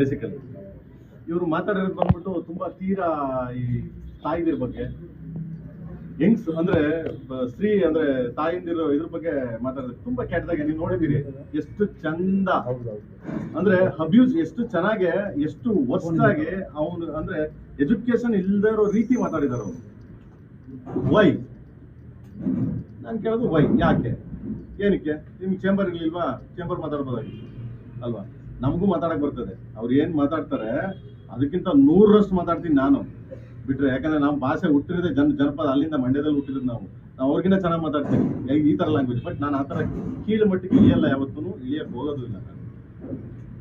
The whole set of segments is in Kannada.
ಬೇಸಿಕಲಿ ಇವರು ಮಾತಾಡಿರೋದು ಬಂದ್ಬಿಟ್ಟು ತುಂಬ ತೀರಾ ಈ ತಾಯಿದಿರ ಬಗ್ಗೆ ಹೆಂಗ್ಸ್ ಅಂದ್ರೆ ಸ್ತ್ರೀ ಅಂದ್ರೆ ತಾಯಿಂದಿರೋ ಇದ್ರ ಬಗ್ಗೆ ಮಾತಾಡಿದ್ರೆ ತುಂಬಾ ಕೆಟ್ಟದಾಗೆ ನೀವು ನೋಡಿದಿರಿ ಎಷ್ಟು ಚಂದ. ಅಂದ್ರೆ ಅಬ್ಯೂಸ್ ಎಷ್ಟು ಚೆನ್ನಾಗೆ, ಎಷ್ಟು ವರ್ಷಾಗಿ ಅವನು ಅಂದ್ರೆ ಎಜುಕೇಶನ್ ಇಲ್ಲದೆ ಇರೋ ರೀತಿ ಮಾತಾಡಿದಾರೆ ಅವ್ರು. ವೈ ನಾನು ಕೇಳೋದು ವೈ ಯಾಕೆ? ಏನಕ್ಕೆ? ನಿಮ್ಗೆ ಚೇಂಬರ್ ಇರ್ಲಿಲ್ವಾ? ಚೇಂಬರ್ ಮಾತಾಡ್ಬೋದಾಗಿತ್ತು ಅಲ್ವಾ? ನಮಗೂ ಮಾತಾಡಕ್ ಬರ್ತದೆ. ಅವ್ರು ಏನ್ ಮಾತಾಡ್ತಾರೆ, ಅದಕ್ಕಿಂತ ನೂರರಷ್ಟು ಮಾತಾಡ್ತೀನಿ ನಾನು. ಬಿಟ್ರೆ ಯಾಕಂದ್ರೆ ನಮ್ಮ ಭಾಷೆ ಹುಟ್ಟಿರೋದೇ ಜನ ಜನಪದ ಅಲ್ಲಿಂದ ಮಂಡ್ಯದಲ್ಲಿ ಹುಟ್ಟಿರೋದು ನಾವು. ನಾವು ಅವ್ರಿಗಿಂತ ಚೆನ್ನಾಗಿ ಮಾತಾಡ್ತೀನಿ ಈ- ಈ ತರ ಲ್ಯಾಂಗ್ವೇಜ್ ಬಟ್ ನಾನು ಆ ಥರ ಕೀಳು ಮಟ್ಟಿಗೆ ಇಳಿಯಲ್ಲ ಯಾವತ್ತೂ ಇಳಿಯಕ್ಕೆ ಹೋಗೋದು ಇಲ್ಲ ನಾನು.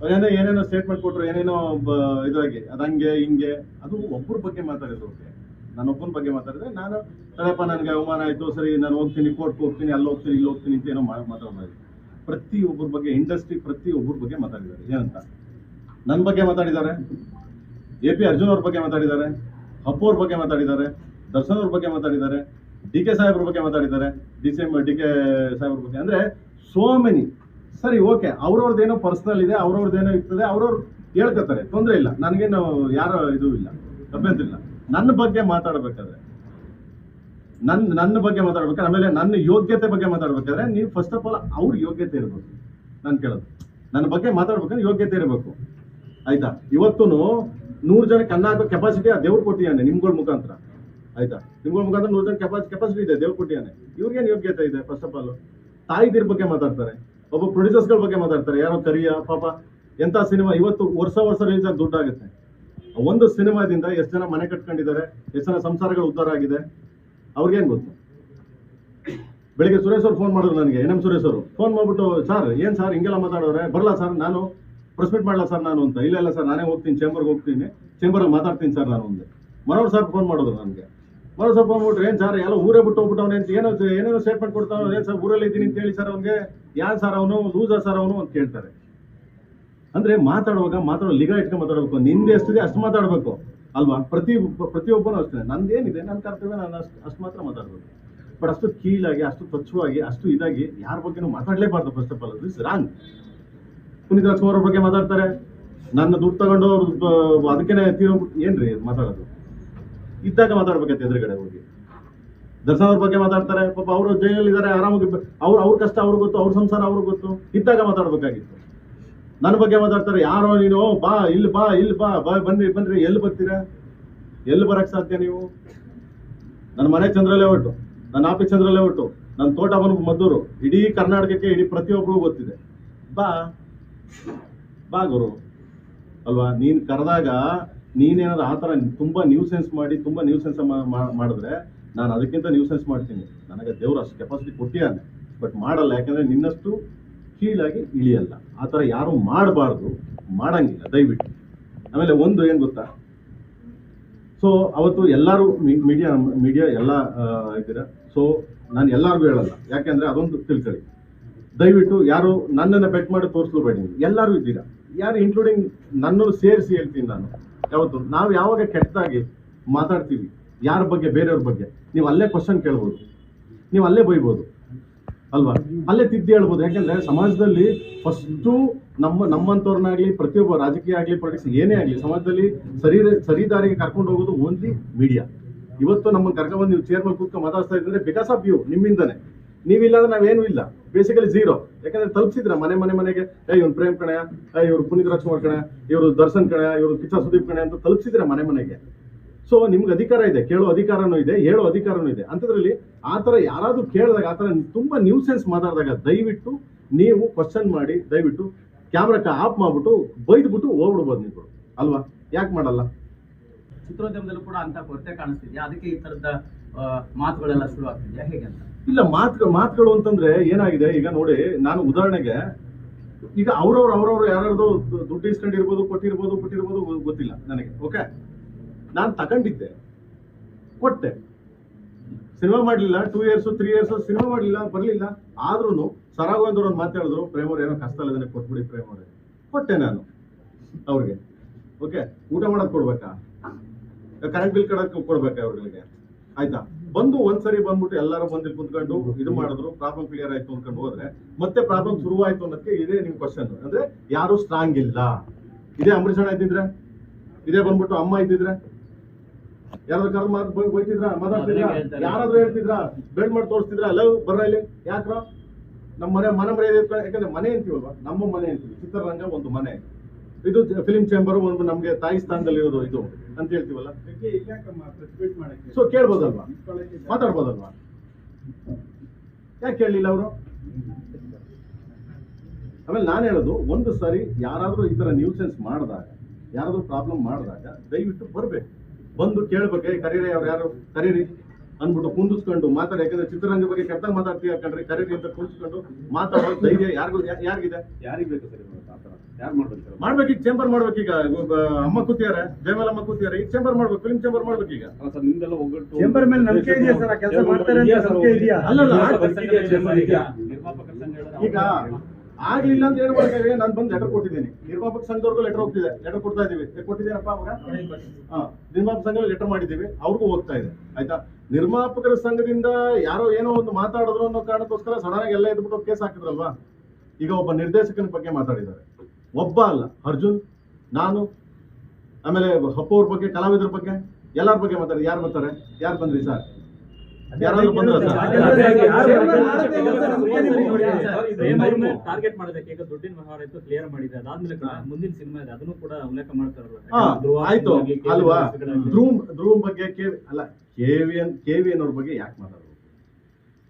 ಅವ್ರೇನೋ ಏನೇನೋ ಸ್ಟೇಟ್ಮೆಂಟ್ ಕೊಟ್ರು, ಏನೇನೋ ಬ- ಇದಾಗಿ ಅದಂಗೆ ಹಿಂಗೆ ಅದು ಒಬ್ಬರ ಬಗ್ಗೆ ಮಾತಾಡಿದ್ರು ಓಕೆ ನಾನು ಒಬ್ಬನ ಬಗ್ಗೆ ಮಾತಾಡಿದ್ರೆ ನಾನು, ತಡಪ್ಪ ನನಗೆ ಅವಮಾನ ಆಯಿತು, ಸರಿ, ನಾನು ಹೋಗ್ತೀನಿ ಕೋರ್ಟ್ಗೆ ಹೋಗ್ತೀನಿ ಅಲ್ಲಿ ಹೋಗ್ತೀನಿ ಇಲ್ಲಿ ಹೋಗ್ತೀನಿ ಅಂತ ಏನೋ ಮಾ- ಪ್ರತಿ ಒಬ್ಬರ ಬಗ್ಗೆ ಇಂಡಸ್ಟ್ರಿ ಪ್ರತಿ ಒಬ್ಬರ ಬಗ್ಗೆ ಮಾತಾಡಿದ್ದಾರೆ. ಏನಂತ? ನನ್ನ ಬಗ್ಗೆ ಮಾತಾಡಿದ್ದಾರೆ. ಎ ಪಿ ಅರ್ಜುನ್ ಅವ್ರ ಬಗ್ಗೆ ಮಾತಾಡಿದ್ದಾರೆ. ಅಪ್ಪು ಅವ್ರ ಬಗ್ಗೆ ಮಾತಾಡಿದ್ದಾರೆ. ದರ್ಶನ್ ಅವ್ರ ಬಗ್ಗೆ ಮಾತಾಡಿದ್ದಾರೆ. ಡಿ ಕೆ ಸಾಹೇಬ್ರ ಬಗ್ಗೆ ಮಾತಾಡಿದ್ದಾರೆ. D C M, D K ಸಾಹೇಬ್ರ ಬಗ್ಗೆ. ಅಂದ್ರೆ ಸೋ ಮೆನಿ ಸರಿ ಓಕೆ ಅವ್ರವ್ರದ್ದೇನೋ ಪರ್ಸನಲ್ ಇದೆ ಅವ್ರವ್ರದ್ದೇನೋ ಇರ್ತದೆ, ಅವ್ರವ್ರು ಹೇಳ್ಕೊತಾರೆ. ತೊಂದರೆ ಇಲ್ಲ. ನನಗೇನು ಯಾರ ಇದು ಇಲ್ಲ. ಇಲ್ಲ. ನನ್ನ ಬಗ್ಗೆ ಮಾತಾಡ್ಬೇಕಾದ್ರೆ ನನ್ನ ನನ್ನ ಬಗ್ಗೆ ಮಾತಾಡ್ಬೇಕು ಆಮೇಲೆ ನನ್ನ ಯೋಗ್ಯತೆ ಬಗ್ಗೆ ಮಾತಾಡ್ಬೇಕಾದ್ರೆ ನೀವು ಫಸ್ಟ್ ಆಫ್ ಆಲ್ ಅವ್ರ ಯೋಗ್ಯತೆ ಇರಬೇಕು. ನಾನು ಕೇಳೋದು. ನನ್ನ ಬಗ್ಗೆ ಮಾತಾಡ್ಬೇಕಾದ್ರೆ ಯೋಗ್ಯತೆ ಇರಬೇಕು. ಆಯ್ತಾ? ಇವತ್ತು ನೂರು ಜನ ಕನ್ನ ಹಾಕೋ ಕೆಪಾಸಿಟಿ ಆ ದೇವ್ರು ಕೊಟ್ಟಿಯಾನೆ ನಿಮ್ಗಳ ಮುಖಾಂತರ. ಆಯ್ತಾ? ನಿಮ್ಗಳ ಮುಖಾಂತರ ನೂರು ಜನ ಕೆಪಾಸಿ ಕೆಪಾಸಿಟಿ ಇದೆ, ದೇವ್ರು ಕೊಟ್ಟಿಯಾನೆ ಇವ್ರಿಗೇನು ಯೋಗ್ಯತೆ ಇದೆ ಫಸ್ಟ್ ಆಫ್ ಆಲ್ ತಾಯಿದಿರ ಬಗ್ಗೆ ಮಾತಾಡ್ತಾರೆ. ಒಬ್ಬ ಪ್ರೊಡ್ಯೂಸರ್ಸ್ಗಳ ಬಗ್ಗೆ ಮಾತಾಡ್ತಾರೆ. ಯಾರೋ ಕರಿಯ, ಪಾಪ ಎಂಥ ಸಿನಿಮಾ, ಇವತ್ತು ವರ್ಷ ವರ್ಷ ರಿಲೀಸ್ ಆಗಿ ದುಡ್ಡಾಗುತ್ತೆ ಒಂದು ಸಿನಿಮಾದಿಂದ ಎಷ್ಟು ಜನ ಮನೆ ಕಟ್ಕೊಂಡಿದ್ದಾರೆ, ಎಷ್ಟು ಜನ ಸಂಸಾರಗಳು ಉದ್ಧಾರ ಆಗಿದೆ ಅವ್ರಿಗೇನು ಗೊತ್ತು? ಬೆಳಿಗ್ಗೆ ಸುರೇಶ್ ಅವ್ರು ಫೋನ್ ಮಾಡಿದ್ರು ನನಗೆ, ಎನ್ ಎಂ ಸುರೇಶ್ ಅವರು. ಫೋನ್ ಮಾಡ್ಬಿಟ್ಟು, ಸರ್, ಏನು ಸರ್, ಹಿಂಗೆಲ್ಲ ಮಾತಾಡೋರೆ? ಬರಲ್ಲ ಸರ್, ನಾನು ಪ್ರೆಸ್ ಮೀಟ್ ಮಾಡಲ್ಲ ಸರ್ ನಾನು ಅಂತ. ಇಲ್ಲ ಇಲ್ಲ ಸರ್, ನಾನೇ ಹೋಗ್ತೀನಿ ಚೇಂಬರ್ಗೆ ಹೋಗ್ತೀನಿ ಚೇಂಬರಲ್ಲಿ ಮಾತಾಡ್ತೀನಿ ಸರ್ ನಾನು ಒಂದು ಮನೋಹರ್ ಸರ್ ಫೋನ್ ಮಾಡಿದ್ರು ನನಗೆ. ಮನೋಹರ್ ಸರ್ ಫೋನ್ ಮಾಡ್ಬಿಟ್ರು, ಏನು ಸರ್, ಎಲ್ಲ ಊರೇ ಬಿಟ್ಟು ಹೋಗ್ಬಿಟ್ಟವನೆ ಅಂತ ಏನೋ ಏನೇನೋ ಸ್ಟೇಟ್ಮೆಂಟ್ ಕೊಡ್ತಾವ ಏನು ಸರ್, ಊರಲ್ಲಿ ಇದ್ದೀನಿ ಅಂತ ಹೇಳಿ ಸರ್ ಅವ್ನಿಗೆ? ಯಾರು ಸರ್ ಅವನು? ಲೂಸ ಸರ್ ಅವನು? ಅಂತ ಕೇಳ್ತಾರೆ. ಅಂದ್ರೆ ಮಾತಾಡುವಾಗ ಮಾತಾಡೋ ಲಿಗ ಇಟ್ಕೊಂಡು ಮಾತಾಡಬೇಕು. ನಿಂದೆ ಎಷ್ಟಿದೆ ಅಷ್ಟು ಮಾತಾಡಬೇಕು. ಅಲ್ವಾ? ಪ್ರತಿ ಪ್ರತಿಯೊಬ್ಬನು ಅಷ್ಟೇ. ನಂದೇನಿದೆ ನನ್ನ ಕರ್ತವ್ಯ ನಾನು ಅಷ್ಟು ಅಷ್ಟು ಮಾತ್ರ ಮಾತಾಡ್ಬೋದು. ಬಟ್ ಅಷ್ಟು ಕೀಳಾಗಿ, ಅಷ್ಟು ಸ್ವಚ್ಛವಾಗಿ, ಅಷ್ಟು ಇದಾಗಿ ಯಾರ ಬಗ್ಗೆನೂ ಮಾತಾಡಲೇಬಾರ್ದು first of all this wrong Puneeth Rajkumar ಅವ್ರ ಬಗ್ಗೆ ಮಾತಾಡ್ತಾರೆ. ನನ್ನ ದುಡ್ಡು ತಗೊಂಡು ಅವ್ರು ಅದಕ್ಕೇನೆ ತೀರೋ, ಏನ್ರಿ ಮಾತಾಡೋದು? ಇದ್ದಾಗ ಮಾತಾಡ್ಬೇಕಂತ ಎದುರುಗಡೆ ಹೋಗಿ. ದರ್ಶನ್ ಬಗ್ಗೆ ಮಾತಾಡ್ತಾರೆ. ಪಾಪ ಅವರು ಜೈಲಲ್ಲಿ ಇದ್ದಾರೆ ಆರಾಮಾಗಿ ಅವ್ರ ಅವ್ರ ಕಷ್ಟ ಅವ್ರಿಗೆ ಗೊತ್ತು, ಅವ್ರ ಸಂಸಾರ ಅವ್ರಿಗೆ ಗೊತ್ತು. ಇದ್ದಾಗ ಮಾತಾಡ್ಬೇಕಾಗಿತ್ತು. ನನ್ನ ಬಗ್ಗೆ ಮಾತಾಡ್ತಾರೆ, ಯಾರೋ ನೀನು ಬಾ, ಇಲ್ಲಿ ಬಾ ಇಲ್ಲಿ ಬಾ ಬಾ, ಬನ್ನಿ ಬನ್ರಿ ಎಲ್ಲಿ ಬರ್ತೀರಾ? ಎಲ್ಲಿ ಬರಕ್ಕೆ ಸಾಧ್ಯ ನೀವು? ನನ್ನ ಮನೆ ಚಂದ್ರಲ್ಲೇ ಹೊಟ್ಟು ನನ್ನ ಆಫೀಸ್ ಚಂದ್ರಲ್ಲೇ ಹೊಟ್ಟು ನನ್ನ ತೋಟ ಬಂದು ಮದ್ದೂರು, ಇಡೀ ಕರ್ನಾಟಕಕ್ಕೆ ಇಡೀ ಪ್ರತಿಯೊಬ್ಬರಿಗೂ ಗೊತ್ತಿದೆ. ಬಾ ಬಾ ಗುರು. ಅಲ್ವಾ, ನೀನು ಕರೆದಾಗ ನೀನೇನಾದ್ರು ಆ ಥರ ತುಂಬಾ ನ್ಯೂಸೆನ್ಸ್ ಮಾಡಿ, ತುಂಬಾ ನ್ಯೂಸೆನ್ಸ್ ಮಾಡಿದ್ರೆ ನಾನು ಅದಕ್ಕಿಂತ ನ್ಯೂಸೆನ್ಸ್ ಮಾಡ್ತೀನಿ. ನನಗೆ ದೇವ್ರು ಅಷ್ಟು ಕೆಪಾಸಿಟಿ ಕೊಟ್ಟಿದ್ದಾನೆ ಬಟ್ ಮಾಡಲ್ಲ, ಯಾಕಂದ್ರೆ ನಿನ್ನಷ್ಟು ಕೀಳಾಗಿ ಇಳಿಯಲ್ಲ. ಆ ಥರ ಯಾರು ಮಾಡಬಾರ್ದು, ಮಾಡಂಗಿಲ್ಲ, ದಯವಿಟ್ಟು. ಆಮೇಲೆ ಒಂದು ಏನು ಗೊತ್ತಾ? ಸೊ ಅವತ್ತು ಎಲ್ಲರೂ ಮೀಡಿಯಾ ಮೀಡಿಯಾ ಎಲ್ಲ ಇದ್ದೀರಾ? ಸೊ ನಾನು ಎಲ್ಲರಿಗೂ ಹೇಳಲ್ಲ. ಯಾಕೆಂದ್ರೆ ಅದೊಂದು ತಿಳ್ಕೊಳ್ಳಿ ದಯವಿಟ್ಟು ಯಾರು ನನ್ನನ್ನು ಬೆಟ್ ಮಾಡಿ ತೋರಿಸ್ಲೂಬೇಡಿ ನೀವು. ಎಲ್ಲರೂ ಇದ್ದೀರಾ? ಯಾರು ಇನ್ಕ್ಲೂಡಿಂಗ್ ನನ್ನನ್ನು ಸೇರಿಸಿ ಹೇಳ್ತೀನಿ ನಾನು. ಯಾವತ್ತು? ನಾವು ಯಾವಾಗ ಕೆಟ್ಟದಾಗಿ ಮಾತಾಡ್ತೀವಿ? ಯಾರ ಬಗ್ಗೆ? ಬೇರೆಯವ್ರ ಬಗ್ಗೆ? ನೀವು ಅಲ್ಲೇ ಕ್ವಶನ್ ಕೇಳ್ಬೋದು. ನೀವು ಅಲ್ಲೇ ಬೈಬೋದು. ಅಲ್ವಾ? ಅಲ್ಲೇ ತಿದ್ದಿ ಹೇಳ್ಬೋದು. ಯಾಕಂದ್ರೆ ಸಮಾಜದಲ್ಲಿ ಫಸ್ಟು ನಮ್ಮ ನಮ್ಮಂಥವ್ರನ್ನಾಗಲಿ ಪ್ರತಿಯೊಬ್ಬ ರಾಜಕೀಯ ಆಗಲಿ ಪೊಲಿಟಿಕ್ಸ್ ಏನೇ ಆಗಲಿ, ಸಮಾಜದಲ್ಲಿ ಸರಿ ಸರಿ ದಾರಿಗೆ ಕರ್ಕೊಂಡು ಹೋಗೋದು ಓನ್ಲಿ ಮೀಡಿಯಾ ಇವತ್ತು ನಮ್ಮ ಕರ್ಕೊಂಡ್ಬಂದು ನೀವು ಚೇರ್ಮನ್ ಮೇಲೆ ಕೂತ್ಕೊಂಡು ಮಾತಾಡ್ತಾ ಇದ್ರೆ ಬಿಕಾಸ್ ಆಫ್ ಯು ನಿಮ್ಮಿಂದನೇ. ನೀವಿಲ್ಲ ಅಂದ್ರೆ ನಾವೇನು ಇಲ್ಲ. ಬೇಸಿಕಲಿ ಝೀರೋ ಯಾಕಂದ್ರೆ ತಲುಪಿಸಿದ್ರೆ ಮನೆ ಮನೆ, ಮನೆಗೆ, ಏ ಇವ್ರು ಪ್ರೇಮ್ ಕಣೆ ಇವ್ರು ಪುನೀತ್ ರಾಜ್ಕುಮಾರ್ ಕಣೆ, ಇವರು ದರ್ಶನ್ ಕಣೆ, ಇವರು ಕಿಚ್ಚ ಸುದೀಪ್ ಕಣೆ ಅಂತ ತಲುಪಿಸಿದ್ರೆ ಮನೆ, ಮನೆಗೆ. ಸೊ ನಿಮ್ಗೆ ಅಧಿಕಾರ ಇದೆ ಕೇಳೋ ಅಧಿಕಾರನೂ ಇದೆ ಹೇಳೋ ಅಧಿಕಾರನೂ ಇದೆ. ಅಂಥದ್ರಲ್ಲಿ ಆ ಥರ ಯಾರಾದ್ರೂ ಕೇಳಿದಾಗ ಆ ಥರ ತುಂಬಾ ನ್ಯೂಸೆನ್ಸ್ ಮಾತಾಡಿದಾಗ ದಯವಿಟ್ಟು ನೀವು ಕ್ವಶನ್ ಮಾಡಿ ದಯವಿಟ್ಟು ಕ್ಯಾಮ್ರಾ ಆಫ್ ಮಾಡ್ಬಿಟ್ಟು ಬೈದ್ಬಿಟ್ಟು ಹೋಗ್ಬಿಡ್ಬೋದು ನೀವು. ಅಲ್ವಾ? ಯಾಕೆ ಮಾಡಲ್ಲ? ಚಿತ್ರೋದ್ಯಮದಲ್ಲೂ ಕೂಡ ಅಂತ ಕೊರತೆ ಕಾಣಿಸ್ತಿದ್ಯಾ? ಅದಕ್ಕೆ ಈ ತರದ ಮಾತುಗಳೆಲ್ಲ ಶುರು ಆಗ್ತಿದ್ಯಾ? ಹೇಗೆ ಅಂತ? ಇಲ್ಲ ಮಾತುಗಳು ಮಾತುಗಳು ಅಂತಂದ್ರೆ ಏನಾಗಿದೆ? ಈಗ ನೋಡಿ ನಾನು ಉದಾಹರಣೆಗೆ ಈಗ ಅವ್ರವ್ರು ಅವ್ರವ್ರು ಯಾರ್ಯಾರ್ದು ದುಡ್ಡು ಇಸ್ಕೊಂಡಿರ್ಬೋದು ಕೊಟ್ಟಿರ್ಬೋದು ಕೊಟ್ಟಿರ್ಬೋದು ಗೊತ್ತಿಲ್ಲ ನನಗೆ ಓಕೆ ನಾನು ತಗೊಂಡಿದ್ದೆ. ಕೊಟ್ಟೆ. ಸಿನಿಮಾ ಮಾಡಲಿಲ್ಲ two years three years cinema ಮಾಡಲಿಲ್ಲ, ಬರಲಿಲ್ಲ. ಆದ್ರೂ ಸರಾಗೋಂದ್ರು ಒಂದು ಮಾತಾಡಿದ್ರು ಪ್ರೇಮವ್ರು, ಏನೋ ಕಷ್ಟ ಇಲ್ಲ ಕೊಟ್ಬಿಡಿ ಪ್ರೇಮವ್ರೆ. ಕೊಟ್ಟೆ ನಾನು ಅವ್ರಿಗೆ. ಓಕೆ ಊಟ ಮಾಡೋದು ಕೊಡ್ಬೇಕಾ? ಕರೆಂಟ್ ಬಿಲ್ ಕಡಕ್ಕೆ ಕೊಡ್ಬೇಕಾ ಅವ್ರಿಗೆ ಆಯ್ತಾ? ಬಂದು ಒಂದ್ಸರಿ ಬಂದ್ಬಿಟ್ಟು ಎಲ್ಲರೂ ಬಂದಿಲ್ಲಿ ಕುತ್ಕೊಂಡು ಇದು ಮಾಡಿದ್ರು ಪ್ರಾಬ್ಲಮ್ ಕ್ಲಿಯರ್ ಆಯ್ತು ಅನ್ಕೊಂಡು ಹೋದ್ರೆ ಮತ್ತೆ ಪ್ರಾಬ್ಲಮ್ ಶುರುವಾಯ್ತು ಅನ್ನೋದಕ್ಕೆ ಇದೇ ನಿಮ್ ಕ್ವಶನ್ ಅಂದ್ರೆ ಯಾರು ಸ್ಟ್ರಾಂಗ್ ಇಲ್ಲ. ಇದೇ ಅಂಬರೀಷ್ ಅಣ್ಣ ಇದ್ದಿದ್ರೆ? ಇದೇ ಬಂದ್ಬಿಟ್ಟು ಅಮ್ಮ ಇದ್ದಿದ್ರೆ? ಯಾರಾದ್ರೂ ಕರ್ಮ ಬೈತಿದ್ರ ಮಾತಾಡ್ತಿದ್ರ. ಯಾರಾದ್ರೂ ಹೇಳ್ತಿದ್ರ? ಬೆಲ್ಟ್ ಮಾಡಿ ತೋರಿಸ್ತಿದ್ರ? ಲವ್ ಬರ್ರ ಇಲ್ಲಿ? ಯಾಕ್ರ? ನಮ್ಮ ಮನೆ ಮನೆ ಮರ್ಯಾದೆ ಯಾಕಂದ್ರೆ ಮನೆ ಅಂತೀವಲ್ವಾ? ನಮ್ಮ ಮನೆ ಅಂತೀವಿ. ಚಿತ್ರರಂಗ ಒಂದು ಮನೆ. ಇದು ಫಿಲಿಂ ಚೇಂಬರ್ ಒಂದು ನಮ್ಗೆ ತಾಯಿ ಸ್ಥಾನದಲ್ಲಿ ಇರೋದು ಇದು ಅಂತ ಹೇಳ್ತೀವಲ್ಲ? ಸೊ ಕೇಳ್ಬೋದಲ್ವಾ? ಮಾತಾಡ್ಬೋದಲ್ವಾ? ಯಾಕೆ ಕೇಳಲಿಲ್ಲ ಅವರು? ಆಮೇಲೆ ನಾನು ಹೇಳೋದು ಒಂದು ಸಾರಿ ಯಾರಾದ್ರೂ ಈ ತರ ನ್ಯೂಸೆನ್ಸ್ ಮಾಡಿದಾಗ ಯಾರಾದ್ರೂ ಪ್ರಾಬ್ಲಮ್ ಮಾಡಿದಾಗ ದಯವಿಟ್ಟು ಬರ್ಬೇಕು. ಬಂದು ಕೇಳ್ಬೇಕು ಕರೀರಿ ಅವ್ರು ಯಾರು ಕರೀರಿ ಅಂದ್ಬಿಟ್ಟು ಕುಂದಿಸ್ಕೊಂಡು ಮಾತಾಡಿ. ಯಾಕಂದ್ರೆ ಚಿತ್ರರಂಗ ಬಗ್ಗೆ ಕೆಟ್ಟ ಮಾತಾಡ್ತೀವಿ ಯಾಕಂದ್ರೆ ಕರೀರಿ ಅಂತ ಕುಂದಿಸ್ಕೊಂಡು ಮಾತಾಡೋ ಧೈರ್ಯ ಯಾರಿಗೂ ಯಾರಿಗಿದೆ? ಯಾರಿಗೆ ಬೇಕು ಸರ್ ಯಾರು ಮಾಡ್ಬೇಕು ಮಾಡ್ಬೇಕು ಮಾಡ್ಬೇಕೀಗ ಚೇಂಬರ್ ಮಾಡ್ಬೇಕು ಈಗ. ಅಮ್ಮ ಕೂತಿಯಾರ ಜಯಮಲ್ ಅಮ್ಮ ಕೂತಿಯಾರ ಈಗ ಚೇಂಬರ್ ಮಾಡ್ಬೇಕು ಫಿಲ್ಮ್ ಚೇಂಬರ್ ಮಾಡ್ಬೇಕು ಈಗ. ಸರ್ ನಿಮ್ದೆಲ್ಲ ಒಗ್ಗಟ್ಟು ಚೇಂಬರ್ ಮೇಲೆ ನಂಬಿಕೆ ಇದೆಯಾ ಸರ್? ಆ ಕೆಲ್ಸ ಮಾಡ್ತಾರೆ ಅಂತ ನಂಬಿಕೆ ಇದೆಯಾ? ನಿರ್ಮಾಪಕರ ಸಂಘ ಈಗ ಆಗ್ಲಿಲ್ಲ ಅಂತ ಏನು ಮಾಡ್ತೇವೆ? ನಾನು ಬಂದು ಲೆಟರ್ ಕೊಟ್ಟಿದ್ದೀನಿ. ನಿರ್ಮಾಪಕ ಸಂಘದವ್ರಿಗೂ ಲೆಟರ್ ಹೋಗ್ತಿದೆ. ಲೆಟರ್ ಕೊಡ್ತಾ ಇದೀವಿ. ಕೊಟ್ಟಿದ್ದೀನಪ್ಪ ಅವಾಗ? ನಿರ್ಮಾಪಕ ಸಂಘ ಲೆಟರ್ ಮಾಡಿದ್ದೀವಿ. ಅವ್ರಿಗೂ ಹೋಗ್ತಾ ಇದೆ. ಆಯ್ತಾ? ನಿರ್ಮಾಪಕರ ಸಂಘದಿಂದ ಯಾರೋ ಏನೋ ಒಂದು ಮಾತಾಡಿದ್ರು ಅನ್ನೋ ಕಾರಣಕ್ಕೋಸ್ಕರ ಸಡನ್ ಆಗಿ ಎಲ್ಲ ಇದ್ಬಿಟ್ಟು ಕೇಸ್ ಹಾಕಿದ್ರಲ್ವಾ? ಈಗ ಒಬ್ಬ ನಿರ್ದೇಶಕನ ಬಗ್ಗೆ ಮಾತಾಡಿದ್ದಾರೆ. ಒಬ್ಬ ಅಲ್ಲ, ಅರ್ಜುನ್, ನಾನು, ಆಮೇಲೆ ಹಪ್ಪವ್ರ ಬಗ್ಗೆ, ಕಲಾವಿದರ ಬಗ್ಗೆ, ಎಲ್ಲರ ಬಗ್ಗೆ ಮಾತಾಡಿ ಯಾರು ಬರ್ತಾರೆ? ಯಾರು ಬಂದ್ರಿ ಸರ್? ಟಾರ್ಗೆಟ್ ಮಾಡೋದಕ್ಕೆ ಈಗ ದುಡ್ಡಿನ ವ್ಯವಹಾರ ಇತ್ತು ಕ್ಲಿಯರ್ ಮಾಡಿದೆ ಅದಾದ್ಮೇಲೆ ಮುಂದಿನ ಸಿನಿಮಾ ಇದೆ ಅದನ್ನು ಕೂಡ ಉಲ್ಲೇಖ ಮಾಡ್ತಾರಲ್ಲ ಆಯ್ತು ಅಲ್ವಾ ಧ್ರೂಮ್ ಧ್ರುವ್ ಬಗ್ಗೆ ಕೆ ಅಲ್ಲ ಕೆವಿಎನ್ ಕೆವಿಎನ್ ಅವ್ರ ಬಗ್ಗೆ ಯಾಕೆ ಮಾತಾಡೋದು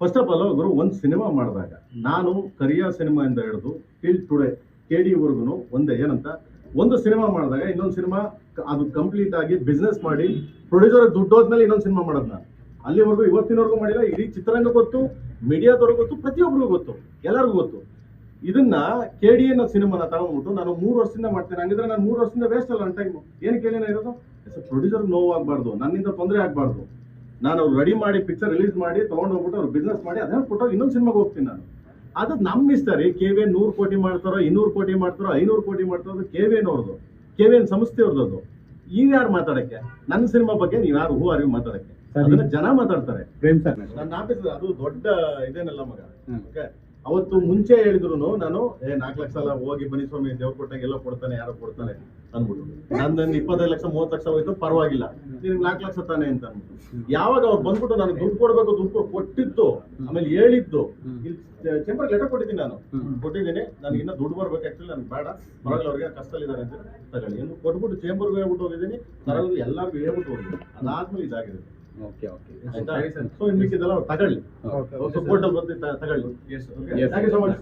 ಫಸ್ಟ್ ಆಫ್ ಆಲ್ ಗುರು ಒಂದು ಸಿನಿಮಾ ಮಾಡಿದಾಗ ನಾನು ಕರಿಯಾ ಸಿನಿಮಾ ಇಂದ ಹಿಡಿದು ಟಿಲ್ ಟುಡೇ ಕೆ ಡಿ ವರ್ಗುನು ಒಂದೇ ಏನಂತ ಒಂದು ಸಿನಿಮಾ ಮಾಡಿದಾಗ ಇನ್ನೊಂದು ಸಿನಿಮಾ ಅದು ಕಂಪ್ಲೀಟ್ ಆಗಿ ಬಿಸ್ನೆಸ್ ಮಾಡಿ ಪ್ರೊಡ್ಯೂಸರ್ ದುಡ್ಡು ಹೋದ್ಮೇಲೆ ಇನ್ನೊಂದು ಸಿನಿಮಾ ಮಾಡೋದು ನಾನು ಅಲ್ಲಿವರೆಗೂ ಇವತ್ತಿನವರೆಗೂ ಮಾಡಿಲ್ಲ, ಇಡೀ ಚಿತ್ರರಂಗ ಗೊತ್ತು ಮೀಡಿಯಾದವ್ರಿಗೆ ಗೊತ್ತು ಪ್ರತಿಯೊಬ್ಬರಿಗೂ ಗೊತ್ತು, ಎಲ್ಲರಿಗೂ ಗೊತ್ತು. ಇದನ್ನ ಕೆ ಡಿ ಎನ್ ಸಿನಿಮಾನ ತಗೊಂಡ್ಬಿಟ್ಟು ನಾನು ಮೂರು ವರ್ಷದಿಂದ ಮಾಡ್ತೇನೆ. ಹಂಗಿದ್ರೆ ನಾನು ಮೂರು ವರ್ಷದಿಂದ ವೇಸ್ಟ್ ಅಲ್ಲ ನನ್ನ ಟೈಮ್ ಏನು ಕೇಳಿನ ಇರೋದು? ಪ್ರೊಡ್ಯೂಸರ್ ನೋವು ಆಗಬಾರ್ದು ನನ್ನಿಂದ ತೊಂದರೆ ಆಗಬಾರ್ದು. ನಾನು ಅವ್ರು ರೆಡಿ ಮಾಡಿ ಪಿಕ್ಚರ್ ರಿಲೀಸ್ ಮಾಡಿ ತೊಗೊಂಡು ಹೋಗ್ಬಿಟ್ಟು ಅವ್ರು ಬಿಸ್ನೆಸ್ ಮಾಡಿ ಅದನ್ನ ಕೊಟ್ಟು ಇನ್ನೊಂದು ಸಿನಿಮಾಗೆ ಹೋಗ್ತೀನಿ ನಾನು. ಅದು ನಮ್ಮ ಇಷ್ಟ ರೀ. ಕೆ ವಿ ನೂರು ಕೋಟಿ ಮಾಡ್ತಾರೋ, ಇನ್ನೂರು ಕೋಟಿ ಮಾಡ್ತಾರೋ, ಐನೂರು ಕೋಟಿ ಮಾಡ್ತಾರೋ ಕೆ ವಿ ಎನ್ ಅವ್ರದ್ದು. ಕೆ ವಿ ಎನ್ ಸಂಸ್ಥೆ ಅವ್ರದ್ದು ಯಾರು ಮಾತಾಡಕ್ಕೆ? ನನ್ನ ಸಿನಿಮಾ ಬಗ್ಗೆ ನೀವು ಯಾರು ಹೂ ಮಾತಾಡಕ್ಕೆ. ಅದನ್ನ ಜನ ಮಾತಾಡ್ತಾರೆ. ಪ್ರೇಮ್ ಸರ್. ನನ್ನ ಆಫೀಸ್ ಅದು ದೊಡ್ಡ ಇದೇನಲ್ಲ ಮಗ. ಓಕೆ? ಅವತ್ತು ಮುಂಚೆ ಹೇಳಿದ್ರು ನಾನು ಏ ನಾಲ್ಕು ಲಕ್ಷ ಎಲ್ಲ ಹೋಗಿ ಬನ್ನಿ ಸ್ವಾಮಿ ದೇವ್ರು ಕೊಟ್ಟಂಗೆ ಎಲ್ಲ ಕೊಡ್ತಾನೆ ಯಾರೋ ಕೊಡ್ತಾನೆ ಅಂದ್ಬಿಟ್ಟು. ನನ್ನ ಇಪ್ಪತ್ತೈದು ಲಕ್ಷ ಮೂವತ್ತು ಲಕ್ಷ ಹೋಯ್ತು ಪರವಾಗಿಲ್ಲ. ನಿನ್ಗೆ ನಾಲ್ಕು ಲಕ್ಷ ತಾನೆ ಅಂತ ಅಂದ್ಬಿಟ್ಟು. ಯಾವಾಗ ಅವ್ರು ಬಂದ್ಬಿಟ್ಟು ನನಗೆ ದುಡ್ಡು ಕೊಡ್ಬೇಕು ದುಡ್ಡು ಕೊಟ್ಟಿತ್ತು ಕೊಟ್ಟಿದ್ದು ಆಮೇಲೆ ಹೇಳಿದ್ದು ಇಲ್ಲಿ ಚೇಂಬರ್ ಲೆಟರ್ ಕೊಟ್ಟಿದ್ದೀನಿ ನಾನು. ಕೊಟ್ಟಿದ್ದೀನಿ. ನನಗೆ ಇನ್ನೂ ದುಡ್ಡು ಬರ್ಬೇಕು ಆಕ್ಚುಲಿ ನನ್ಗೆ ಬೇಡ. ಪರವಾಗಿಲ್ಲ ಅವ್ರಿಗೆ ಕಷ್ಟದಲ್ಲಿದ್ದಾರೆ ಅಂತ ತಗೊಳ್ಳಿ ಏನು ಕೊಟ್ಬಿಟ್ಟು ಚೇಂಬರ್ಗೆ ಹೇಳ್ಬಿಟ್ಟು ಹೋಗಿದ್ದೀನಿ. ಸರಳ ಎಲ್ಲರಿಗೂ ಹೇಳ್ಬಿಟ್ಟು ಹೋಗಿದ್ದೀನಿ. ಅದಾದ್ಮೇಲೆ ಇದಾಗಿದೆ. ಓಕೆ ಓಕೆ ಆಯ್ತಾ ಸೊ ಇನ್ನು ಮಿಕ್ಕಿದೆಲ್ಲ ತಗೊಳ್ಳಿ ಓಕೆ ಸಪೋರ್ಟ್ ಅಲ್ಲಿ ಬಂದು ತಗೊಳ್ಳಿ. Thank you so much